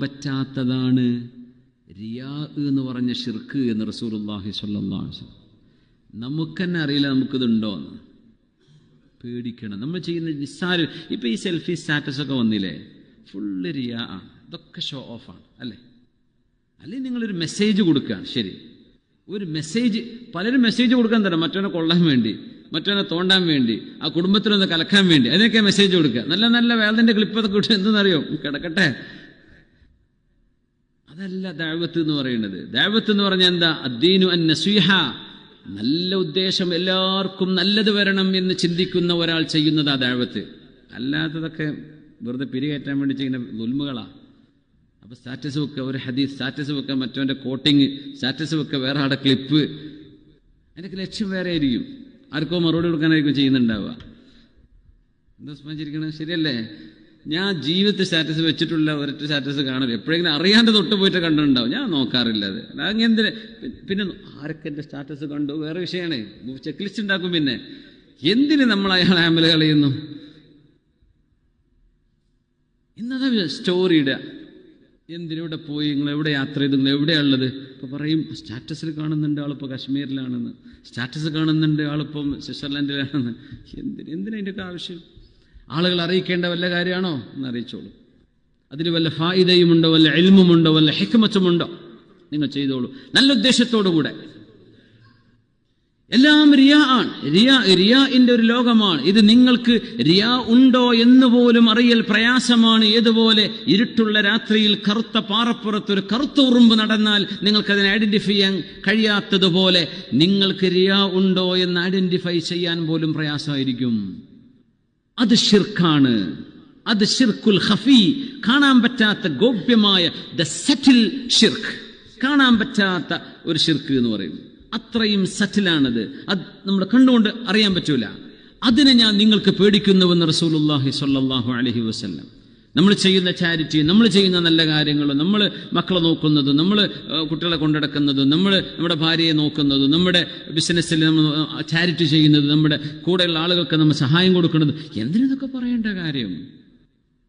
പറ്റാത്തതാണ് റിയാ എന്ന് പറഞ്ഞ ഷിർക്ക് എന്ന് അലൈഹി വസല്ലം. നമുക്ക് തന്നെ അറിയില്ല നമുക്കിതുണ്ടോ എന്ന്. പേടിക്കണം. നമ്മൾ ചെയ്യുന്ന നിസ്സാര ഇപ്പം ഈ സെൽഫി സ്റ്റാറ്റസ് ഒക്കെ വന്നില്ലേ? ഫുള്ള് റിയാ. ആണ് ഇതൊക്കെ ഷോ ആണ് അല്ലേ? അല്ലെങ്കിൽ നിങ്ങളൊരു മെസ്സേജ് കൊടുക്കുകയാണ് ശരി. ഒരു മെസ്സേജ് പലരും മെസ്സേജ് കൊടുക്കാൻ തരാം. മറ്റവനെ കൊള്ളാൻ വേണ്ടി മറ്റവനെ തോണ്ടാൻ വേണ്ടി ആ കുടുംബത്തിനൊന്ന് കലക്കാൻ വേണ്ടി. അതിനൊക്കെ മെസ്സേജ് കൊടുക്കുക. നല്ല നല്ല വേദന്റെ ക്ലിപ്പൊക്കെ കിട്ടും എന്തെന്നറിയോ? കിടക്കട്ടെ. അതല്ല ദാവത്ത് എന്ന് പറയുന്നത്. ദാവത്ത് എന്ന് പറഞ്ഞാൽ എന്താ? അദ്ദീനു അൻ നസീഹ നല്ല ഉദ്ദേശം എല്ലാവർക്കും നല്ലത് വരണം എന്ന് ചിന്തിക്കുന്ന ഒരാൾ ചെയ്യുന്നത് ആ ദാവത്ത്. അല്ലാത്തതൊക്കെ വെറുതെ പിരികയറ്റാൻ വേണ്ടി ചെയ്യുന്ന ദുൽമുകളാ. അപ്പൊ സ്റ്റാറ്റസ് വെക്കുക ഒരു ഹദീസ് സ്റ്റാറ്റസ് വെക്കുക മറ്റവന്റെ കോട്ടിങ് സ്റ്റാറ്റസ് വെക്കുക വേറെ ആടെ ക്ലിപ്പ്. അതിനൊക്കെ ലക്ഷ്യം വേറെ ആയിരിക്കും. ആർക്കോ മറുപടി കൊടുക്കാനായിരിക്കും ചെയ്യുന്നുണ്ടാവുക. എന്താ സ്മരിച്ചിരിക്കണത് ശരിയല്ലേ? ഞാൻ ജീവിതത്തിൽ സ്റ്റാറ്റസ് വെച്ചിട്ടുള്ള ഒരൊറ്റ സ്റ്റാറ്റസ് കാണും. എപ്പോഴെങ്കിലും അറിയാണ്ട് തൊട്ട് പോയിട്ട് കണ്ടിട്ടുണ്ടാവും. ഞാൻ നോക്കാറില്ല അത്. അങ്ങനെ പിന്നെ ആരൊക്കെ എന്റെ സ്റ്റാറ്റസ് കണ്ടു? വേറെ വിഷയമാണ് ചെക്ക് ലിസ്റ്റ് ഉണ്ടാക്കും പിന്നെ. എന്തിന് നമ്മൾ അയാൾ ആമൽ കളയുന്നു? ഇന്നത്തെ സ്റ്റോറി ഇടുക എന്തിനിവിടെ പോയി? നിങ്ങൾ എവിടെ യാത്ര ചെയ്തു? നിങ്ങൾ എവിടെയുള്ളത് ഇപ്പോൾ പറയും സ്റ്റാറ്റസിൽ കാണുന്നുണ്ട് ആളിപ്പോൾ കാശ്മീരിലാണെന്ന്. സ്റ്റാറ്റസ് കാണുന്നുണ്ട് ആളിപ്പം സ്വിറ്റ്സർലൻഡിലാണെന്ന്. എന്തിന്? എന്തിനതിന്റെയൊക്കെ ആവശ്യം? ആളുകൾ അറിയിക്കേണ്ട വല്ല കാര്യമാണോ? എന്ന് അറിയിച്ചോളൂ. അതിൽ വല്ല ഫായിദയുമുണ്ടോ? വല്ല എൽമുമുണ്ടോ വല്ല ഹെക്കുമച്ചുമുണ്ടോ നിങ്ങൾ ചെയ്തോളൂ. നല്ല ഉദ്ദേശത്തോടു കൂടെ. എല്ലാം റിയാ ആണ്. റിയാ റിയാഇന്റെ ഒരു ലോകമാണ്. ഇത് നിങ്ങൾക്ക് റിയാ ഉണ്ടോ എന്ന് പോലും അറിയൽ പ്രയാസമാണ്. ഏതുപോലെ ഇരുട്ടുള്ള രാത്രിയിൽ കറുത്ത പാറപ്പുറത്ത് ഒരു കറുത്ത ഉറുമ്പ് നടന്നാൽ നിങ്ങൾക്ക് അതിനെ ഐഡന്റിഫൈ ചെയ്യാൻ കഴിയാത്തതുപോലെ നിങ്ങൾക്ക് റിയാ ഉണ്ടോ എന്ന് ഐഡന്റിഫൈ ചെയ്യാൻ പോലും പ്രയാസമായിരിക്കും. അത് ഷിർക്കാണ് അത് ഷിർക്കുൽ ഹഫി കാണാൻ പറ്റാത്ത ഗോപ്യമായ ദ സെറ്റിൽ ഷിർക്ക് കാണാൻ പറ്റാത്ത ഒരു ഷിർക്ക് എന്ന് പറയും അത്രയും സറ്റിലാണത്. അത് നമ്മൾ കണ്ടുകൊണ്ട് അറിയാൻ പറ്റൂല. അതിനെ ഞാൻ നിങ്ങൾക്ക് പേടിക്കുന്നുവെന്ന് റസൂലുല്ലാഹി സ്വല്ലല്ലാഹു അലൈഹി വസല്ലം. നമ്മൾ ചെയ്യുന്ന ചാരിറ്റി നമ്മൾ ചെയ്യുന്ന നല്ല കാര്യങ്ങൾ നമ്മൾ മക്കളെ നോക്കുന്നതും നമ്മൾ കുട്ടികളെ കൊണ്ടടക്കുന്നതും നമ്മൾ നമ്മുടെ ഭാര്യയെ നോക്കുന്നതും നമ്മുടെ ബിസിനസ്സിൽ നമ്മൾ ചാരിറ്റി ചെയ്യുന്നത് നമ്മുടെ കൂടെയുള്ള ആളുകൾക്ക് നമ്മൾ സഹായം കൊടുക്കുന്നത്. എന്തിനൊക്കെ പറയേണ്ട കാര്യം?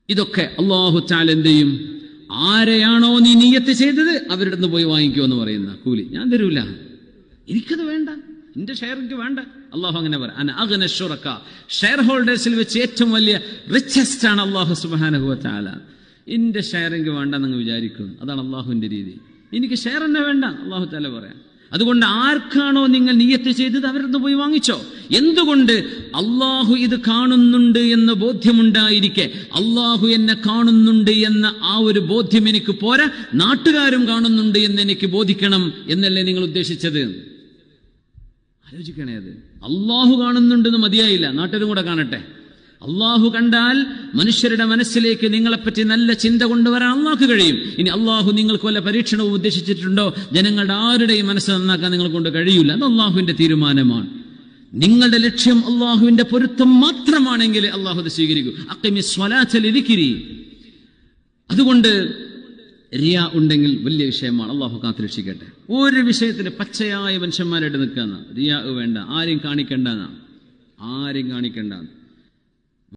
ഇതൊക്കെ അള്ളാഹു ചാൽ എന്ത് ചെയ്യും? ആരെയാണോ നീ നീയത്ത് ചെയ്തത് അവരുടെ നിന്ന് പോയി വാങ്ങിക്കുമെന്ന് പറയുന്ന കൂലി. ഞാൻ തരൂല. എനിക്കത് വേണ്ട. എന്റെ ഷെയർ എനിക്ക് വേണ്ട. അള്ളാഹു അങ്ങനെ പറയാം. ഷെയർ ഹോൾഡേഴ്സിൽ വെച്ച് ഏറ്റവും വലിയ റിച്ചസ്റ്റ് ആണ് അള്ളാഹു സുബാനഹുല എന്റെ ഷെയർ എനിക്ക് വേണ്ട എന്ന് വിചാരിക്കും. അതാണ് അള്ളാഹുവിന്റെ രീതി. എനിക്ക് ഷെയർ തന്നെ വേണ്ട. അള്ളാഹു താല പറയാം. അതുകൊണ്ട് ആർക്കാണോ നിങ്ങൾ നീയത്ത് ചെയ്തത് അവരുടെ പോയി വാങ്ങിച്ചോ? എന്തുകൊണ്ട് അള്ളാഹു ഇത് കാണുന്നുണ്ട് എന്ന ബോധ്യമുണ്ടായിരിക്കെ? അള്ളാഹു എന്നെ കാണുന്നുണ്ട് എന്ന ആ ഒരു ബോധ്യം എനിക്ക് പോരാ. നാട്ടുകാരും കാണുന്നുണ്ട് എന്ന് എനിക്ക് ബോധിക്കണം എന്നല്ലേ നിങ്ങൾ ഉദ്ദേശിച്ചത്? ആലോചിക്കണേ അത്. അള്ളാഹു കാണുന്നുണ്ടെന്ന് മതിയായില്ല. നാട്ടരും കൂടെ കാണട്ടെ. അള്ളാഹു കണ്ടാൽ മനുഷ്യരുടെ മനസ്സിലേക്ക് നിങ്ങളെപ്പറ്റി നല്ല ചിന്ത കൊണ്ടുവരാൻ അള്ളാഹു കഴിയും. ഇനി അള്ളാഹു നിങ്ങൾക്ക് വല്ല പരീക്ഷണവും ഉദ്ദേശിച്ചിട്ടുണ്ടോ? ജനങ്ങളുടെ ആരുടെയും മനസ്സ് നന്നാക്കാൻ നിങ്ങൾ കൊണ്ട് കഴിയില്ല അത് അള്ളാഹുവിന്റെ തീരുമാനമാണ്. നിങ്ങളുടെ ലക്ഷ്യം അള്ളാഹുവിന്റെ പൊരുത്തം മാത്രമാണെങ്കിൽ അള്ളാഹു അത് സ്വീകരിക്കും. അക്കമി സ്വലാച്ചലിരിക്കിരി അതുകൊണ്ട് റിയ ഉണ്ടെങ്കിൽ വലിയ വിഷയമാണ്. അള്ളാഹു കാത്തുരക്ഷിക്കട്ടെ. ഒരു വിഷയത്തിന് പച്ചയായ മനുഷ്യന്മാരായിട്ട് നിൽക്കുന്ന റിയ വേണ്ട. ആരെയും കാണിക്കേണ്ടെന്നാണ് ആരെയും കാണിക്കേണ്ടെന്ന്.